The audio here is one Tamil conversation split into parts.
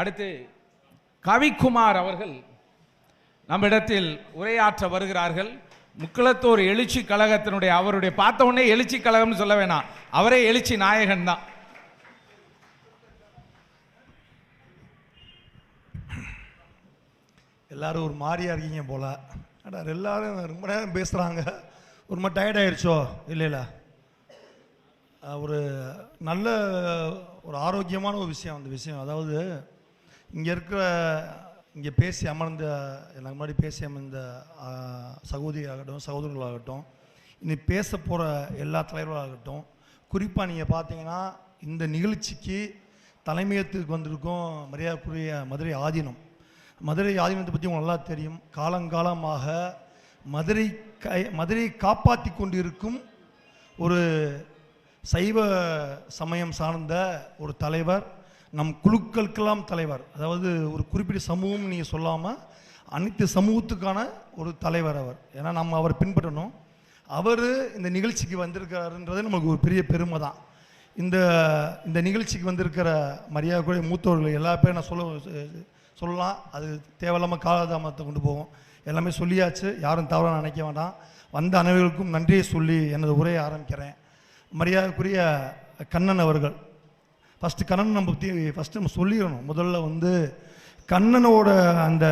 அடுத்து கவிக்குமார் அவர்கள் நம்மிடத்தில் உரையாற்ற வருகிறார்கள். முக்குளத்தூர் எழுச்சி கழகத்தினுடைய அவருடைய பார்த்த உடனே எழுச்சி கழகம்னு சொல்ல வேணாம். அவரே எழுச்சி நாயகன் தான். எல்லாரும் ஒரு மாதிரியா இருக்கீங்க போல. அடா எல்லாரும் ரொம்ப நேரம் பேசுகிறாங்க ஒரு மாதிரி டயர்ட் ஆயிடுச்சோ இல்லைல்ல ஒரு நல்ல ஒரு ஆரோக்கியமான ஒரு விஷயம் அந்த விஷயம். அதாவது இங்கே இருக்கிற இங்கே பேசி அமர்ந்த எனக்கு முன்னாடி பேசி அமர்ந்த சகோதரியாகட்டும் சகோதரர்களாகட்டும் இனி பேச போகிற எல்லா தலைவர்களாகட்டும் குறிப்பாக நீங்கள் பார்த்தீங்கன்னா இந்த நிகழ்ச்சிக்கு தலைமையத்துக்கு வந்திருக்கும் மரியாதைக்குரிய மதுரை ஆதீனம். மதுரை ஆதீனத்தை பற்றி உங்களுக்கு நல்லா தெரியும். காலங்காலமாக மதுரை கை மதுரையை காப்பாற்றி கொண்டிருக்கும் ஒரு சைவ சமயம் சார்ந்த ஒரு தலைவர் நம் குழுக்களுக்கெல்லாம் தலைவர். அதாவது ஒரு குறிப்பிட்ட சமூகம் நீங்கள் சொல்லாமல் அனைத்து சமூகத்துக்கான ஒரு தலைவர் அவர். ஏன்னா நம்ம அவர் பின்பற்றணும். அவர் இந்த நிகழ்ச்சிக்கு வந்திருக்காருன்றது நமக்கு ஒரு பெரிய பெருமை தான். இந்த இந்த நிகழ்ச்சிக்கு வந்திருக்கிற மரியாதைக்குரிய மூத்தவர்கள் எல்லா பேரும் நான் சொல்ல சொல்லலாம். அது தேவையில்லாமல் காலதாமத்தை கொண்டு போகும். எல்லாமே சொல்லியாச்சு. யாரும் தவறாக நினைக்க வேண்டாம். வந்த அனைவருக்கும் நன்றியை சொல்லி எனது உரையை ஆரம்பிக்கிறேன். மரியாதைக்குரிய கண்ணன் அவர்கள் ஃபஸ்ட்டு கண்ணன் நம்ம பற்றி ஃபஸ்ட்டு நம்ம சொல்லிடணும். முதல்ல வந்து கண்ணனோட அந்த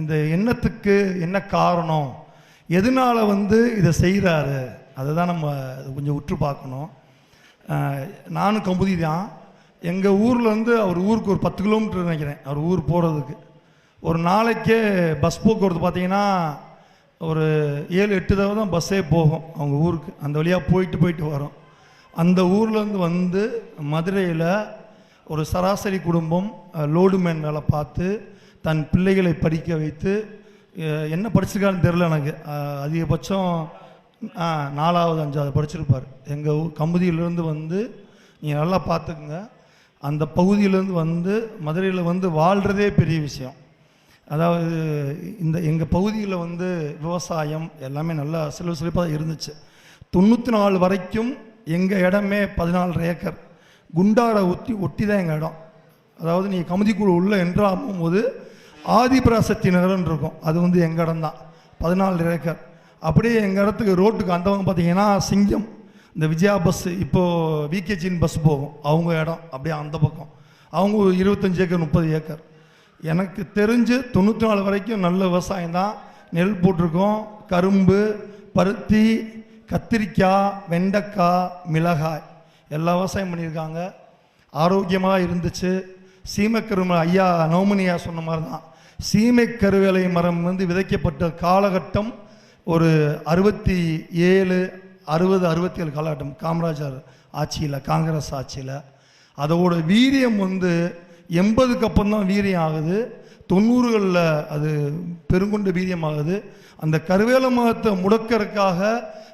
இந்த எண்ணத்துக்கு என்ன காரணம்? எதனால் வந்து இதை செய்கிறாரு அதை தான் நம்ம கொஞ்சம் உற்று பார்க்கணும். நானும் கம்புதி தான். எங்கள் ஊரில் வந்து அவர் ஊருக்கு ஒரு பத்து கிலோமீட்டர் நினைக்கிறேன் அவர் ஊர் போகிறதுக்கு ஒரு நாளைக்கே பஸ் போக்குவரத்து பார்த்தீங்கன்னா ஒரு ஏழு எட்டு தடவை தான் பஸ்ஸே போகும். அவங்க ஊருக்கு. அந்த வழியாக போயிட்டு போயிட்டு வரும். அந்த ஊர்லேருந்து வந்து மதுரையில் ஒரு சராசரி குடும்பம் லோடு லோடுமேன் வேலை பார்த்து தன் பிள்ளைகளை படிக்க வைத்து என்ன படிச்சிருக்கான்னு தெரில எனக்கு. அதிகபட்சம் நாலாவது அஞ்சாவது படிச்சிருப்பார். எங்கள் ஊர் கமுதியிலேருந்து வந்து நீங்கள் நல்லா பார்த்துக்குங்க. அந்த பகுதியிலேருந்து வந்து மதுரையில் வந்து வாழ்கிறதே பெரிய விஷயம். அதாவது இந்த எங்கள் பகுதியில் வந்து விவசாயம் எல்லாமே நல்லா சில சிறப்பாக இருந்துச்சு. தொண்ணூற்றி நாலு வரைக்கும் எங்கள் இடமே பதினாலு ஏக்கர். குண்டாரை ஒத்தி ஒட்டி தான் எங்கள் இடம். அதாவது நீங்கள் கமுதிக்குழு உள்ளே என்றாகும் போது ஆதிபராசக்தி நகரம்னு இருக்கும். அது வந்து எங்கள் இடம் தான் பதினாலு ஏக்கர். அப்படியே எங்கள் இடத்துக்கு ரோட்டுக்கு அந்தவங்க பார்த்தீங்கன்னா சிங்கம் இந்த விஜயா பஸ் இப்போது விகேஜின் பஸ் போகும். அவங்க இடம் அப்படியே அந்த பக்கம். அவங்க ஒரு இருபத்தஞ்சு ஏக்கர் முப்பது ஏக்கர். எனக்கு தெரிஞ்சு தொண்ணூற்றி நாலு வரைக்கும் நல்ல விவசாயம் தான். நெல் போட்டிருக்கோம். கரும்பு பருத்தி கத்திரிக்காய் வெண்டைக்காய் மிளகாய். எல்லாம் விவசாயம் பண்ணியிருக்காங்க. ஆரோக்கியமாக இருந்துச்சு. சீமைக்கருமை ஐயா நவமணியா சொன்ன மாதிரி தான் சீமை கருவேலை மரம் வந்து விதைக்கப்பட்ட காலகட்டம் ஒரு அறுபத்தி ஏழு அறுபது அறுபத்தி ஏழு காலகட்டம். காமராஜர் ஆட்சியில் காங்கிரஸ் ஆட்சியில். அதோட வீரியம் வந்து எண்பதுக்கு அப்புறம் தான் வீரியம் ஆகுது. தொண்ணூறுகளில் அது பெருங்கொண்டு வீரியமாகுது. அந்த கருவேல மதத்தை முடக்கிறதுக்காக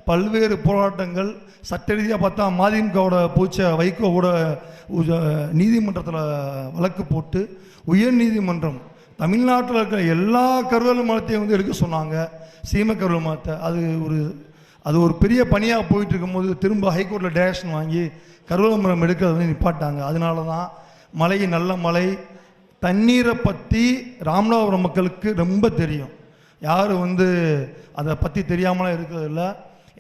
பல்வேறு போராட்டங்கள் சட்ட ரீதியாக பார்த்தா மதிமுகவோட பூச்ச வைகோவோட நீதிமன்றத்தில் வழக்கு போட்டு உயர் நீதிமன்றம் தமிழ்நாட்டில் இருக்கிற எல்லா கருவேல மதத்தையும் வந்து எடுக்க சொன்னாங்க. சீம கருவேல மரத்தை அது ஒரு அது ஒரு பெரிய பணியாக போயிட்டு இருக்கும்போது திரும்ப ஹைகோர்ட்டில் டேரக்ஷன் வாங்கி கருவேல மரம் எடுக்கிறத வந்து நிப்பாட்டாங்க. அதனால தான் மழை நல்ல மழை தண்ணீரை பற்றி ராமநாதபுரம் மக்களுக்கு ரொம்ப தெரியும். யாரும் வந்து அதை பற்றி தெரியாமலாம் இருக்கிறதில்ல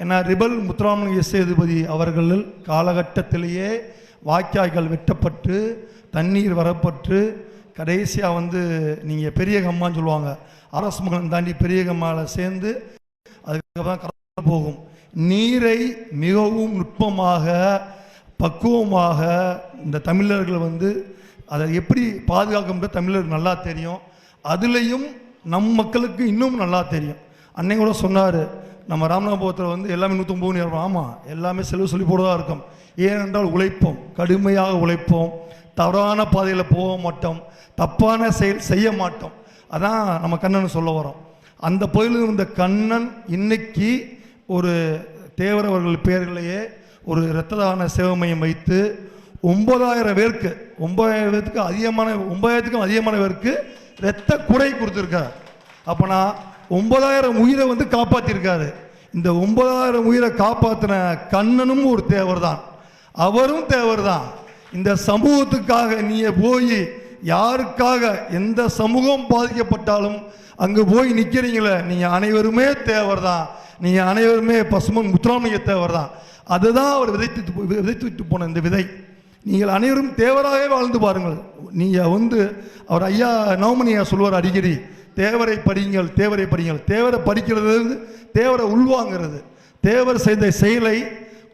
ஏன்னா ரிபல் முத்துராமலிங்க சேதுபதி அவர்கள் காலகட்டத்திலேயே வாய்க்காய்கள் வெட்டப்பட்டு தண்ணீர் வரப்பட்டு கடைசியாக வந்து நீங்கள் பெரிய கம்மான்னு சொல்லுவாங்க. அரசு மகன் தாண்டி பெரிய கம்மாவில் சேர்ந்து அதுக்கப்புறம் கடந்து போகும். நீரை மிகவும் நுட்பமாக பக்குவமாக இந்த தமிழர்கள் வந்து அதை எப்படி பாதுகாக்க தமிழர் தமிழருக்கு நல்லா தெரியும். அதுலேயும் நம் மக்களுக்கு இன்னும் நல்லா தெரியும். அன்னை கூட சொன்னார் நம்ம ராமநாதபுரத்தில் வந்து எல்லாமே நூற்றம்பது நேரம் ஆமாம் எல்லாமே செலவு சொல்லி போடுவதாக இருக்கும். ஏனென்றால் உழைப்போம் கடுமையாக உழைப்போம். தவறான பாதையில் போக மாட்டோம். தப்பான செயல் செய்ய மாட்டோம். அதான் நம்ம கண்ணன் சொல்ல வரோம். அந்த பகுதியில் இருந்த கண்ணன் இன்னைக்கு ஒரு தேவரவர்கள் பேர்களையே பெயர்களையே ஒரு இரத்த தான சேவை மையம் வைத்து ஒன்பதாயிரம் பேருக்கு ஒன்பதாயிரம் பேருக்கு அதிகமான ஒன்பதாயிரத்துக்கும் அதிகமான பேருக்கு ரத்த குறை கொடுத்துருக்கார். அப்போனா ஒன்பதாயிரம் உயிரை வந்து காப்பாற்றிருக்காரு இந்த ஒன்பதாயிரம் உயிரை காப்பாற்றின கண்ணனும் ஒரு தேவர் தான் அவரும் தேவர் தான் இந்த சமூகத்துக்காக நீ போய் யாருக்காக எந்த சமூகம் பாதிக்கப்பட்டாலும் அங்கே போய் நிற்கிறீங்களே நீங்கள் அனைவருமே தேவர் தான் நீங்கள் அனைவருமே பசுமன் முத்துராமலிங்க தேவர் தான் அதுதான் அவர் விதைத்து விதைத்து விட்டு போன இந்த விதை. நீங்கள் அனைவரும் தேவராகவே வாழ்ந்து பாருங்கள். நீங்கள் வந்து அவர் ஐயா நவமணியா சொல்வார் அடிக்கடி தேவரை படியுங்கள் தேவரை படியுங்கள். தேவரை படிக்கிறது தேவரை உள்வாங்கிறது. தேவர் செய்த செயலை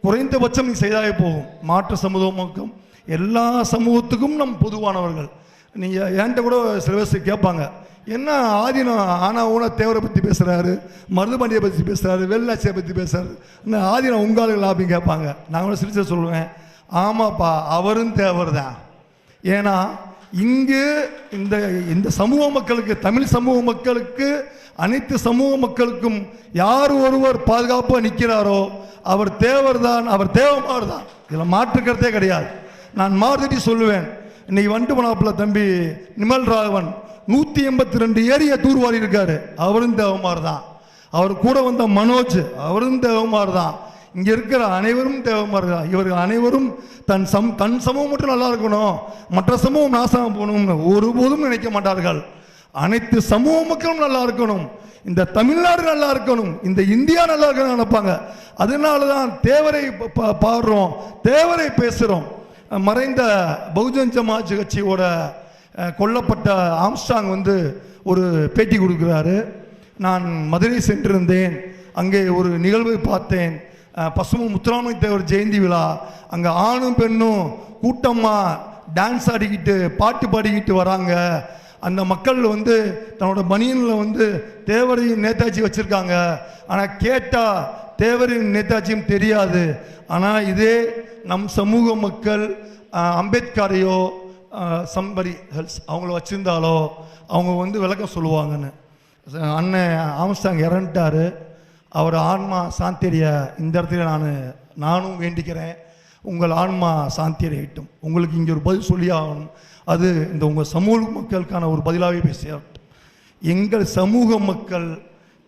குறைந்தபட்சம் நீ செய்தாலே போகும். மாற்று சமூகமுக்கும். எல்லா சமூகத்துக்கும் நம் பொதுவானவர்கள். நீங்கள் என்கிட்ட கூட சில பேர் கேட்பாங்க என்ன ஆதீனம் ஆனா ஊனா தேவரை பற்றி பேசுகிறாரு மருதுபாண்டியை பற்றி பேசுகிறாரு வெள்ளாச்சியை பற்றி பேசுகிறாரு என்ன ஆதீனம் உங்காளுகள் அப்படின்னு கேட்பாங்க. நான் கூட சொல்லுவேன். ஆமாப்பா அவரும் தேவர் தான் ஏன்னா இங்கு இந்த இந்த சமூக மக்களுக்கு தமிழ் சமூக மக்களுக்கு அனைத்து சமூக மக்களுக்கும் யார் ஒருவர் பாதுகாப்பாக நிற்கிறாரோ அவர் தேவர் தான் அவர் தேவமார் தான் இதில் மாற்றுக்கிறதே கிடையாது. நான் மாறுதட்டி சொல்லுவேன். இன்னைக்கு வந்துட்டு போனாப்புல தம்பி நிமல் ராகவன் நூற்றி எண்பத்தி ரெண்டு ஏரியா தூர்வாரி இருக்காரு. அவரும் தேவமார் தான் அவர் கூட வந்த மனோஜ் அவரும் தேவமார் தான் இங்க இருக்கிற அனைவரும் தேவமார் இவர்கள் அனைவரும் தன் சம் தன் சமூகம் மட்டும் நல்லா இருக்கணும். மற்ற சமூகம் நாசமாக போகணும்னு ஒருபோதும் நினைக்க மாட்டார்கள். அனைத்து சமூக மக்களும் நல்லா இருக்கணும். இந்த தமிழ்நாடு நல்லா இருக்கணும். இந்த இந்தியா நல்லா இருக்கணும் நினைப்பாங்க. அதனால தான் தேவரை ப- பாடுறோம். தேவரை பேசுகிறோம் மறைந்த பகுஜன் சமாஜ் கட்சியோட கொல்லப்பட்ட ஆம்ஸ்டாங் வந்து ஒரு பேட்டி கொடுக்குறாரு. நான் மதுரை சென்றிருந்தேன். அங்கே ஒரு நிகழ்வை பார்த்தேன். பசுமை முத்துராமலிங்க தேவர் ஜெயந்தி விழா. அங்கே ஆணும் பெண்ணும் கூட்டமாக டான்ஸ் ஆடிக்கிட்டு பாட்டு பாடிக்கிட்டு வராங்க. அந்த மக்கள் வந்து தன்னோட பனியனில் வந்து தேவரையும் நேதாஜி வச்சுருக்காங்க. ஆனால் கேட்டால் தேவரின் நேதாஜியும் தெரியாது. ஆனால் இதே நம் சமூக மக்கள் அம்பேத்கரையோ சம்பரி ஹெல்ஸ் அவங்கள வச்சுருந்தாலோ அவங்க வந்து விளக்கம் சொல்லுவாங்கன்னு. அண்ணன் ஆம்ஸ்டாங் இறந்துட்டாரு. அவர் ஆன்மா சாந்தியடைய இந்த இடத்துல நான் நானும் வேண்டிக்கிறேன். உங்கள் ஆன்மா சாந்தியடையட்டும். உங்களுக்கு இங்கே ஒரு பதில் சொல்லி ஆகணும். அது இந்த உங்கள் சமூக மக்களுக்கான ஒரு பதிலாகவே பேசியாகட்டும் எங்கள் சமூக மக்கள்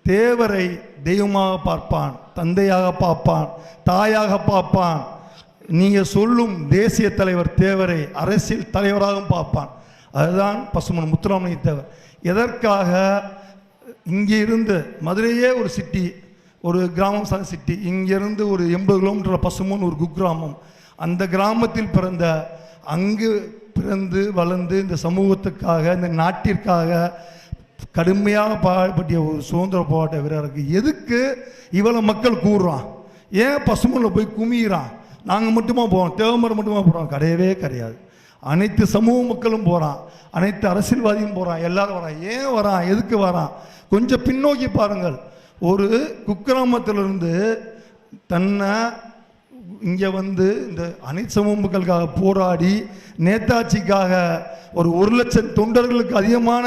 தேவரை தெய்வமாக பார்ப்பான் தந்தையாக பார்ப்பான் தாயாக பார்ப்பான். நீங்கள் சொல்லும் தேசிய தலைவர் தேவரை அரசியல் தலைவராகவும் பார்ப்பான். அதுதான் பசுமன் முத்துராமலிங்க தேவர். எதற்காக இங்கே இருந்து மதுரையே ஒரு சிட்டி ஒரு கிராமம் சார்ந்த சிட்டி இங்கிருந்து ஒரு எண்பது கிலோமீட்டர் பசுமோன்னு ஒரு குக்கிராமம். அந்த கிராமத்தில் பிறந்த அங்கு பிறந்து வளர்ந்து இந்த சமூகத்துக்காக இந்த நாட்டிற்காக கடுமையாக பாடுபட்டிய ஒரு சுதந்திர போராட்ட வீரருக்கு எதுக்கு இவ்வளோ மக்கள் கூறுறான்? ஏன் பசுமனில் போய் குமியிறான்? நாங்கள் மட்டுமா போகிறோம் தேவமரம் மட்டுமா போகிறோம் கிடையவே கிடையாது. அனைத்து சமூக மக்களும் போகிறான் அனைத்து அரசியல்வாதியும் போகிறான் எல்லாரும் வரான். ஏன் வரான்? எதுக்கு வரான்? கொஞ்சம் பின்னோக்கி பாருங்கள். ஒரு குக்கிராமத்திலிருந்து தன்னை இங்கே வந்து இந்த அனைத்து சமூகங்களுக்காக போராடி நேதாஜிக்காக ஒரு ஒரு லட்சம் தொண்டர்களுக்கு அதிகமான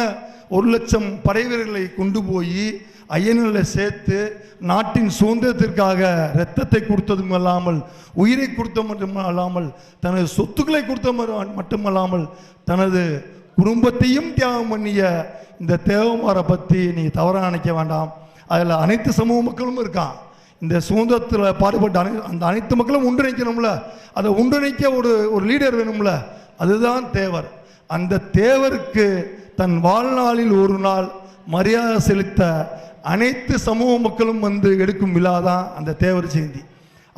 ஒரு லட்சம் படைவீரர்களை கொண்டு போய் ஐயனில் சேர்த்து நாட்டின் சுதந்திரத்திற்காக இரத்தத்தை கொடுத்ததும் அல்லாமல் உயிரை கொடுத்த மட்டும் அல்லாமல் தனது சொத்துக்களை கொடுத்த மட்டுமல்லாமல் தனது குடும்பத்தையும் தியாகம் பண்ணிய இந்த தேவமாரை பற்றி நீ தவறாக நினைக்க வேண்டாம். அதில் அனைத்து சமூக மக்களும் இருக்கான். இந்த சுதந்திரத்தில் பாடுபட்ட அனை அந்த அனைத்து மக்களும் ஒன்றிணைக்கணும்ல. அதை ஒன்றிணைக்க ஒரு ஒரு லீடர் வேணும்ல. அதுதான் தேவர். அந்த தேவருக்கு தன் வாழ்நாளில் ஒரு நாள் மரியாதை செலுத்த அனைத்து சமூக மக்களும் வந்து எடுக்கும் விழா தான் அந்த தேவர் செய்தி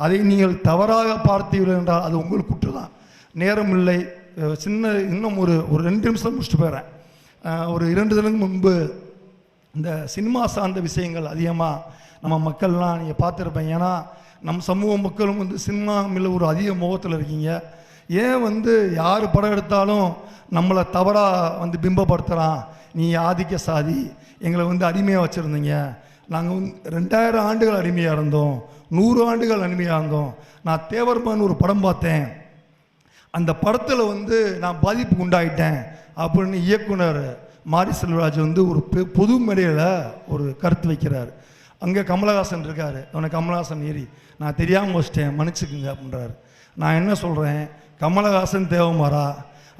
அதை நீங்கள் தவறாக பார்த்தீர்கள் என்றால் அது உங்கள் குற்றம் தான் நேரம் இல்லை. சின்ன இன்னும் ஒரு ஒரு ரெண்டு நிமிஷம் முடிச்சுட்டு போயிடுறேன். ஒரு இரண்டு தினம் முன்பு இந்த சினிமா சார்ந்த விஷயங்கள் அதிகமாக நம்ம மக்கள்லாம் நீங்கள் பார்த்துருப்பேன் ஏன்னா நம் சமூக மக்களும் வந்து சினிமா மில்ல ஒரு அதிக முகத்தில் இருக்கீங்க. ஏன் வந்து யார் படம் எடுத்தாலும் நம்மளை தவறாக வந்து பிம்பப்படுத்துகிறான் நீ ஆதிக்க சாதி எங்களை வந்து அடிமையாக வச்சுருந்தீங்க. நாங்கள் வந்து ரெண்டாயிரம் ஆண்டுகள் அடிமையாக இருந்தோம். நூறு ஆண்டுகள் அடிமையாக இருந்தோம். நான் தேவர்மான் ஒரு படம் பார்த்தேன். அந்த படத்தில் வந்து நான் பாதிப்பு உண்டாயிட்டேன் அப்படின்னு இயக்குனர் மாரி செல்வராஜ் வந்து ஒரு பொது மேடையில் ஒரு கருத்து வைக்கிறார். அங்கே கமலஹாசன் இருக்கார். அவனை கமலஹாசன் ஏறி நான் தெரியாமல் வச்சிட்டேன் மன்னிச்சுக்குங்க அப்படின்றாரு. நான் என்ன சொல்கிறேன் கமலஹாசன் தேவமாரா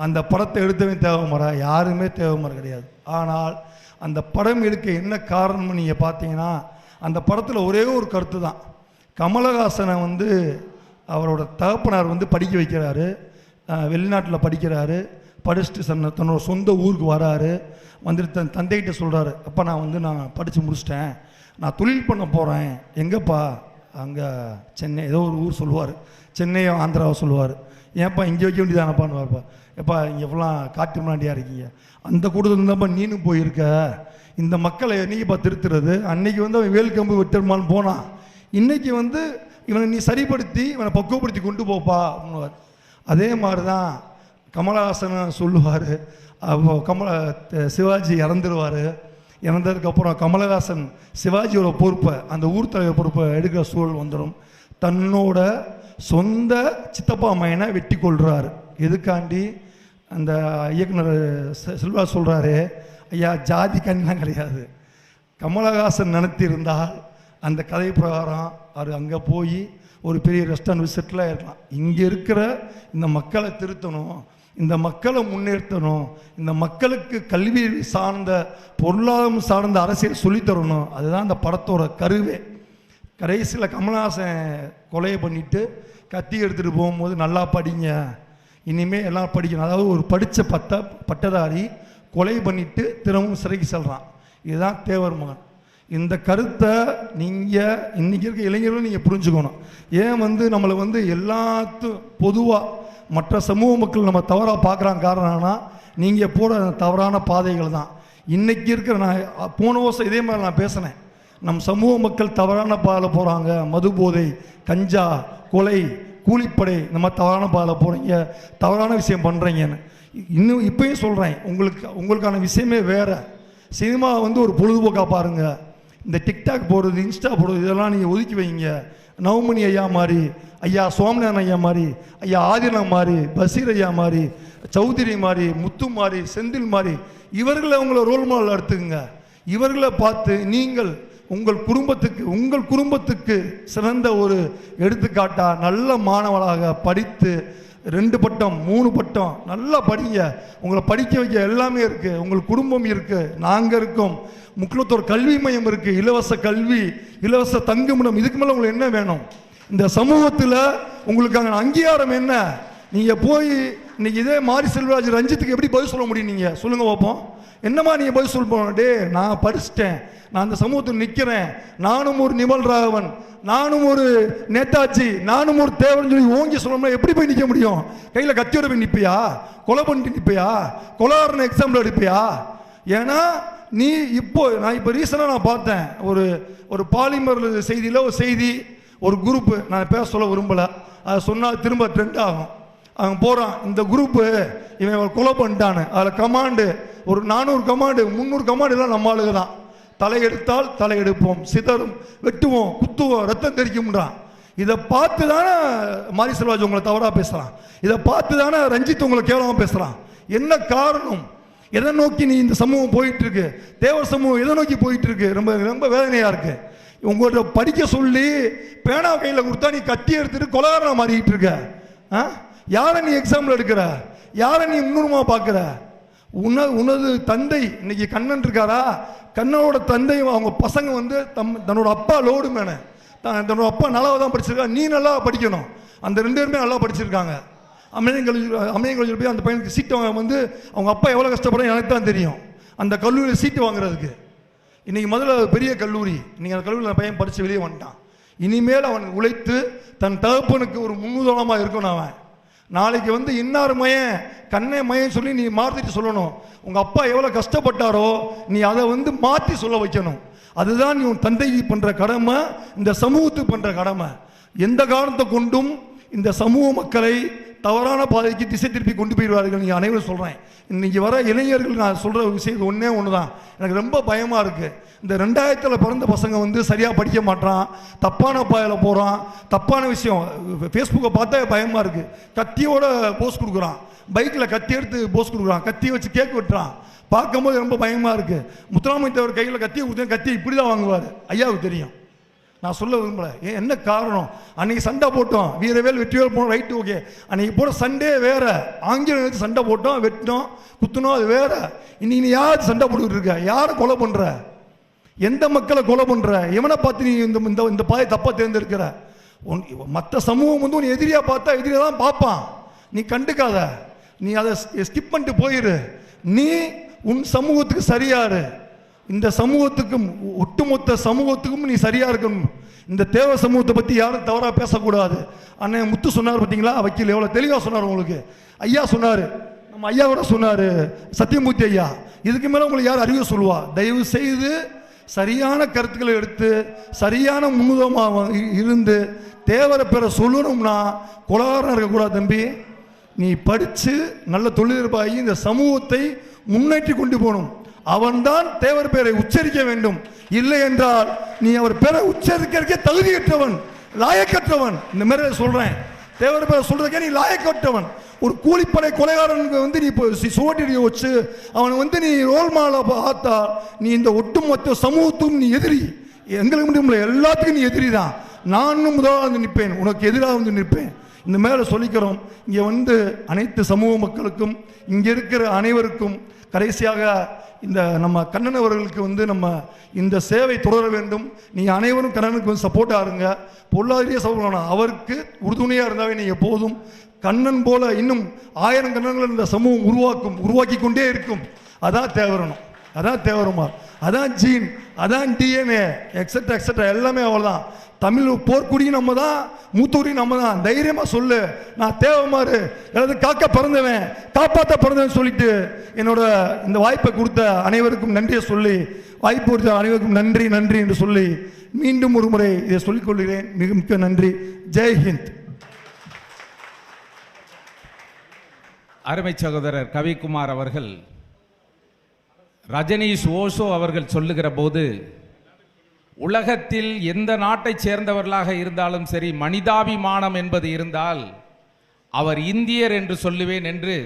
அந்த படத்தை எடுத்தவன் தேவமாரா யாருமே தேவமாரா கிடையாது. ஆனால் அந்த படம் எடுக்க என்ன காரணம்னு நீங்கள் பார்த்தீங்கன்னா அந்த படத்தில் ஒரே ஒரு கருத்து தான். கமலஹாசனை வந்து அவரோட தகப்பனார் வந்து படிக்க வைக்கிறாரு. வெளிநாட்டில் படிக்கிறாரு. படிச்சுட்டு சொன்ன தன்னோட சொந்த ஊருக்கு வராரு. வந்துட்டு தன் தந்தைகிட்ட சொல்கிறாரு அப்பா நான் வந்து நான் படித்து முடிச்சிட்டேன். நான் தொழில் பண்ண போகிறேன் எங்கேப்பா? அங்கே சென்னை ஏதோ ஒரு ஊர் சொல்லுவார். சென்னையோ ஆந்திராவோ சொல்லுவார். ஏன்ப்பா இங்கே வைக்க வேண்டியதானப்பான்னு வார்ப்பா எப்பா இங்கே ஃபுல்லாக காட்டு முன்னாடியாக இருக்கீங்க? அந்த கூட்டத்தில் தான்ப்பா நீனும் போயிருக்க. இந்த மக்களை என்னைக்குப்பா திருத்துறது? அன்னைக்கு வந்து அவன் வேல்கம்பு வெட்டருமான்னு போனான். இன்றைக்கி வந்து இவனை நீ சரிப்படுத்தி இவனை பக்குவப்படுத்தி கொண்டு போப்பா அப்படின்னுவார். அதே மாதிரி தான் கமலஹாசன் சொல்லுவார். அப்போ கமல சிவாஜி இறந்துருவார். இறந்ததுக்கப்புறம் கமலஹாசன் சிவாஜியோட பொறுப்பை அந்த ஊர் தலைவர் பொறுப்பை எடுக்கிற சூழல் வந்துடும் தன்னோட சொந்த சித்தப்பா மையனை வெட்டி கொள்கிறார் எதுக்காண்டி? அந்த இயக்குனர் செல்வா சொல்கிறாரு ஐயா ஜாதி கண்ணெலாம் கிடையாது. கமலஹாசன் நினைத்திருந்தால் அந்த கதை பிரகாரம் அவர் அங்கே போய் ஒரு பெரிய ரெஸ்டாரண்ட் செட்டில் இருக்கலாம். இங்கே இருக்கிற இந்த மக்களை திருத்தணும். இந்த மக்களை முன்னேற்றணும் இந்த மக்களுக்கு கல்வி சார்ந்த பொருளாதாரம் சார்ந்த அரசியல் சொல்லித்தரணும் அதுதான் அந்த படத்தோட கருவே. கடைசியில் கமல்ஹாசன் கொலையை பண்ணிட்டு கத்தி எடுத்துகிட்டு போகும்போது நல்லா படிங்க. இனிமேல் எல்லாம் படிக்கணும். அதாவது ஒரு படித்த பட்ட பட்டதாரி கொலை பண்ணிட்டு திரும்பவும் சிறைக்கு செல்கிறான் இதுதான் தேவர் மகன். இந்த கருத்தை நீங்கள் இன்றைக்கி இருக்க இளைஞர்களும் நீங்கள் புரிஞ்சுக்கணும். ஏன் வந்து நம்மளை வந்து எல்லாத்து பொதுவாக மற்ற சமூக மக்கள் நம்ம தவறாக பார்க்குறாங்க காரணம்னா நீங்கள் போகிற தவறான பாதைகள் தான். இன்றைக்கி இருக்கிற நான் போன வருஷம் இதே மாதிரி நான் பேசினேன். நம் சமூக மக்கள் தவறான பாதையில் போகிறாங்க மது போதை கஞ்சா கொலை கூலிப்படை இந்த மாதிரி தவறான பாதையில் போகிறீங்க தவறான விஷயம் பண்ணுறீங்கன்னு இன்னும் இப்பயும் சொல்கிறேன் உங்களுக்கு உங்களுக்கான விஷயமே வேறு. சினிமா வந்து ஒரு பொழுதுபோக்காக பாருங்கள் இந்த டிக்டாக் போடுறது இன்ஸ்டா போடுறது இதெல்லாம் நீங்கள் ஒதுக்கி வைங்க. நவமணி ஐயா மாதிரி ஐயா சோம்நாதன் ஐயா மாதிரி ஐயா ஆதினம் மாதிரி பசீர் ஐயா மாதிரி சௌத்ரி மாதிரி முத்து மாதிரி செந்தில் மாதிரி இவர்களை உங்களை ரோல் மாடல் எடுத்துக்கங்க. இவர்களை பார்த்து நீங்கள் உங்கள் குடும்பத்துக்கு உங்கள் குடும்பத்துக்கு சிறந்த ஒரு எடுத்துக்காட்டாக நல்ல மாணவனாக படித்து ரெண்டு பட்டம் மூணு பட்டம் நல்லா படிங்க. உங்களை படிக்க வைக்க எல்லாமே இருக்குது உங்கள் குடும்பம் இருக்குது நாங்கள் இருக்கோம். முக்குளத்தோர் கல்வி மையம் இருக்குது இலவச கல்வி இலவச தங்குமிடம் இதுக்கு மேலே உங்களுக்கு என்ன வேணும்? இந்த சமூகத்தில் உங்களுக்கான அங்கீகாரம் என்ன? நீங்கள் போய் இன்னைக்கு இதே மாரி செல்வராஜ் ரஞ்சித்துக்கு எப்படி பதில் சொல்ல முடியும் நீங்கள் சொல்லுங்கள் பார்ப்போம் என்னம்மா நீங்கள் பதில் சொல்ல டே நான் படிச்சிட்டேன். நான் அந்த சமூகத்தில் நிற்கிறேன் நானும் ஒரு நிமல் ராகவன். நானும் ஒரு நேதாஜி. நானும் ஒரு தேவன் சொல்லி ஓங்கி சொல்லணும்னா எப்படி போய் நிற்க முடியும்? கையில் கத்தியோட போய் நிற்பியா கொலை பண்ணிட்டு நிற்பியா கொலாறுன எக்ஸாம்பிள் எடுப்பியா? ஏன்னா நீ இப்போ நான் இப்போ ரீசனாக நான் பார்த்தேன். ஒரு ஒரு பாலிமர் செய்தியில் ஒரு செய்தி. ஒரு குரூப்பு நான் பேச சொல்ல விரும்பலை. அதை சொன்னால் திரும்ப ட்ரெண்ட் ஆகும். அவன் போகிறான் இந்த குரூப்பு இவன் இவன் கொலை பண்ணிட்டான்னு அதில் கமாண்டு ஒரு நானூறு கமாண்டு முந்நூறு கமாண்டு எல்லாம் நம்ம ஆளுக தான். தலையெடுத்தால் தலையெடுப்போம் சிதறும் வெட்டுவோம் குத்துவோம் ரத்தம் தெரிக்கும்ன்றான் இதை பார்த்து தானே மாரி செல்வாஜ் உங்களை தவறாக பேசுகிறான் இதை பார்த்து தானே ரஞ்சித் உங்களை கேவலமாக பேசுகிறான் என்ன காரணம்? எதை நோக்கி நீ இந்த சமூகம் போயிட்டுருக்கு தேவ தேவர் சமூகம் எதை நோக்கி போயிட்டுருக்கு ரொம்ப ரொம்ப வேதனையாக இருக்குது உங்கள்கிட்ட படிக்க சொல்லி பேனா கையில் கொடுத்தா நீ கத்தி எடுத்துட்டு கொலகாரனா மாறிக்கிட்டு இருக்க. ஆ? யாரை நீ எக்ஸாம்பிள் எடுக்கிற? யாரை நீ முன்னுரிமா பார்க்குற? உன உனது தந்தை இன்னைக்கு கண்ணன் இருக்காரா? கண்ணனோட தந்தை அவங்க பசங்க வந்து தம் தன்னோட அப்பா லோடு மேனே தான் தன்னோட அப்பா நல்லா தான் படிச்சிருக்கா நீ நல்லா படிக்கணும். அந்த ரெண்டு பேருமே நல்லா படிச்சிருக்காங்க. அமையன் கல்லூரி அமையன் கல்லூரி போய் அந்த பையனுக்கு சீட்டு வாங்க வந்து அவங்க அப்பா எவ்வளோ கஷ்டப்படும் எனக்கு தான் தெரியும். அந்த கல்லூரியில் சீட்டு வாங்குறதுக்கு. இன்னைக்கு முதல்ல பெரிய கல்லூரி. இன்னைக்கு அந்த கல்லூரியில் பையன் படித்து வெளியே வந்துட்டான். இனிமேல் அவன் உழைத்து தன் தகப்பனுக்கு ஒரு முன்னுதாரணமாக இருக்கணும் அவன். நாளைக்கு வந்து இன்னார் மயன் கண்ணே மயன் சொல்லி நீ மாற்றிட்டு சொல்லணும். உங்கள் அப்பா எவ்வளோ கஷ்டப்பட்டாரோ நீ அதை வந்து மாற்றி சொல்ல வைக்கணும். அதுதான் நீ உன் தந்தைக்கு பண்ணுற கடமை இந்த சமூகத்துக்கு பண்ணுற கடமை. எந்த காரணத்தை கொண்டும் இந்த சமூக மக்களை தவறான பாதைக்கு திசை திருப்பி கொண்டு போயிடுவார்கள் நீங்கள் அனைவரும் சொல்கிறேன் இன்றைக்கி வர இளைஞர்கள் நான் சொல்கிற விஷயம் ஒன்றே ஒன்று தான் எனக்கு ரொம்ப பயமாக இருக்குது இந்த ரெண்டாயிரத்தில் பிறந்த பசங்க வந்து சரியாக படிக்க மாட்றான் தப்பான பாதையில் போகிறான் தப்பான விஷயம் ஃபேஸ்புக்கை பார்த்தா பயமாக இருக்குது கத்தியோட போஸ்ட் கொடுக்குறான். பைக்கில் கத்தி எடுத்து போஸ்ட் கொடுக்குறான். கத்தி வச்சு கேக் வெட்டுறான். பார்க்கும்போது ரொம்ப பயமாக இருக்குது முத்துராமலிங்க கையில் கத்தி கொடுத்தேன் கத்தி இப்படி தான் வாங்குவார். ஐயாவுக்கு தெரியும். நான் சொல்ல விரும்பல. ஏன் என்ன காரணம்? அன்னைக்கு சண்டை போட்டோம். வீரவேல் வெற்றிவேல் போனோம் ரைட்டு ஓகே அன்னைக்கு போட சண்டே வேற. ஆங்கிலம் எடுத்து சண்டை போட்டோம் வெட்டினோம் குத்துனோம் அது வேற. இன்னைக்கு நீ யார் சண்டை போட்டுக்கிட்டு இருக்க? யாரை கொலை பண்ற? எந்த மக்களை கொலை பண்ற? எவனை பார்த்து நீ இந்த இந்த இந்த பாதை தப்பா தேர்ந்தெடுக்கிற? உன் மற்ற சமூகம் வந்து உன் எதிரியா பார்த்தா எதிரியா தான் பார்ப்பான். நீ கண்டுக்காத. நீ அதை ஸ்கிப் பண்ணிட்டு போயிரு. நீ உன் சமூகத்துக்கு சரியாரு. இந்த சமூகத்துக்கும் ஒட்டுமொத்த சமூகத்துக்கும் நீ சரியா இருக்கணும். இந்த தேவ சமூகத்தை பத்தி யாரும் தவறா பேசக்கூடாது. அண்ணன் முத்து சொன்னார் பார்த்தீங்களா வக்கீல் எவ்வளவு தெளிவா சொன்னார் உங்களுக்கு. ஐயா சொன்னாரு. நம்ம ஐயா கூட சொன்னாரு. சத்தியமூர்த்தி ஐயா இதுக்கு மேல உங்களுக்கு யார் அறிவு சொல்லுவா? தயவு செய்து சரியான கருத்துக்களை எடுத்து சரியான முன்னுதமாக இருந்து தேவரை பெற சொல்லணும்னா கொலகாரம் இருக்கக்கூடாது தம்பி. நீ படித்து நல்ல தொழிலதிபாகி இந்த சமூகத்தை முன்னேற்றி கொண்டு போகணும். அவன்தான் தேவர் பெயரை உச்சரிக்க வேண்டும். இல்லை என்றால் நீ அவர் பெயரை உச்சரிக்கிறதுக்கே தகுதியற்றவன் லாயக்கற்றவன். இந்த மாதிரி சொல்றேன். தேவர் பேரை சொல்றதுக்கே நீ லாயக்கற்றவன். ஒரு கூலிப்படை கொலைகாரனுக்கு வந்து நீ இப்போ சுவட்டிடியை வச்சு அவனை வந்து நீ ரோல் மாலை பார்த்தா நீ இந்த ஒட்டுமொத்த சமூகத்துக்கும் நீ எதிரி. எங்களுக்கு மட்டும் இல்லை எல்லாத்துக்கும் நீ எதிரி தான் நானும் முதலாக வந்து நிற்பேன். உனக்கு எதிராக வந்து நிற்பேன். இந்த மேலே சொல்லிக்கிறோம். இங்கே வந்து அனைத்து சமூக மக்களுக்கும் இங்கே இருக்கிற அனைவருக்கும் கடைசியாக இந்த நம்ம கண்ணன் அவர்களுக்கு வந்து நம்ம இந்த சேவை தொடர வேண்டும். நீங்கள் அனைவரும் கண்ணனுக்கு வந்து சப்போர்ட்டாக இருங்க. பொருளாதார சப்போர்ட் அவருக்கு உறுதுணையாக இருந்தாவே நீங்கள் போதும். கண்ணன் போல இன்னும் ஆயிரம் கண்ணன்கள் இந்த சமூகம் உருவாக்கும் உருவாக்கி கொண்டே இருக்கும். அதான் தேவரணும். அதான் தேவருமா அதான் ஜீன் அதான் டிஎன்ஏ எக்ஸெட்ரா எக்ஸட்ரா எல்லாமே அவ்வளோதான் தமிழ் போர்க்குடியும் நம்ம தான் மூத்தூரியும் நம்ம தான் தைரியமாக சொல்லு. நான் தேவமாறு எனது காக்க பிறந்தவன் காப்பாற்ற பிறந்தவன் சொல்லிட்டு என்னோட இந்த வாய்ப்பை கொடுத்த அனைவருக்கும் நன்றியை சொல்லி வாய்ப்பு கொடுத்த அனைவருக்கும் நன்றி நன்றி என்று சொல்லி மீண்டும் ஒரு முறை இதை சொல்லிக்கொள்கிறேன் மிக மிக்க நன்றி. ஜெய் ஹிந்த். அருமை சகோதரர் கவிக்குமார் அவர்கள் ரஜனீஷ் ஓஷோ அவர்கள் சொல்லுகிற போது உலகத்தில் எந்த நாட்டைச் சேர்ந்தவர்களாக இருந்தாலும் சரி மனிதாபிமானம் என்பது இருந்தால் அவர் இந்தியர் என்று சொல்லுவேன் என்று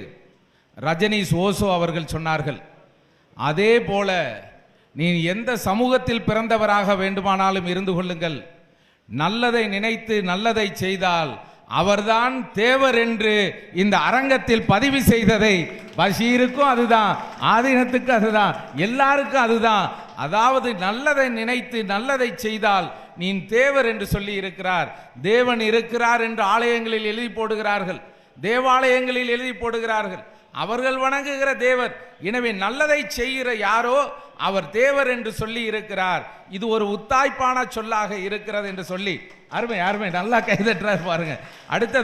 ரஜனீஷ் ஓசோ அவர்கள் சொன்னார்கள். அதே போல நீ எந்த சமூகத்தில் பிறந்தவராக வேண்டுமானாலும் இருந்து கொள்ளுங்கள். நல்லதை நினைத்து நல்லதை செய்தால் அவர்தான் தேவர் என்று இந்த அரங்கத்தில் பதிவு செய்ததை. பஷீருக்கும் அதுதான் ஆதீனத்துக்கும் அதுதான் எல்லாருக்கும் அதுதான். அதாவது நல்லதை நினைத்து நல்லதை செய்தால் நீ தேவர் என்று சொல்லி இருக்கிறார். தேவன் இருக்கிறார் என்று ஆலயங்களில் எழுதி போடுகிறார்கள். தேவாலயங்களில் எழுதி போடுகிறார்கள். அவர்கள் வணங்குகிற தேவர். எனவே நல்லதை செய்கிற யாரோ அவர் தேவர் என்று சொல்லி இருக்கிறார். இது ஒரு உத்தாய்ப்பான சொல்லாக இருக்கிறது என்று சொல்லி. அருமை அருமை. நல்லா கைதற்றார் பாருங்க. அடுத்தது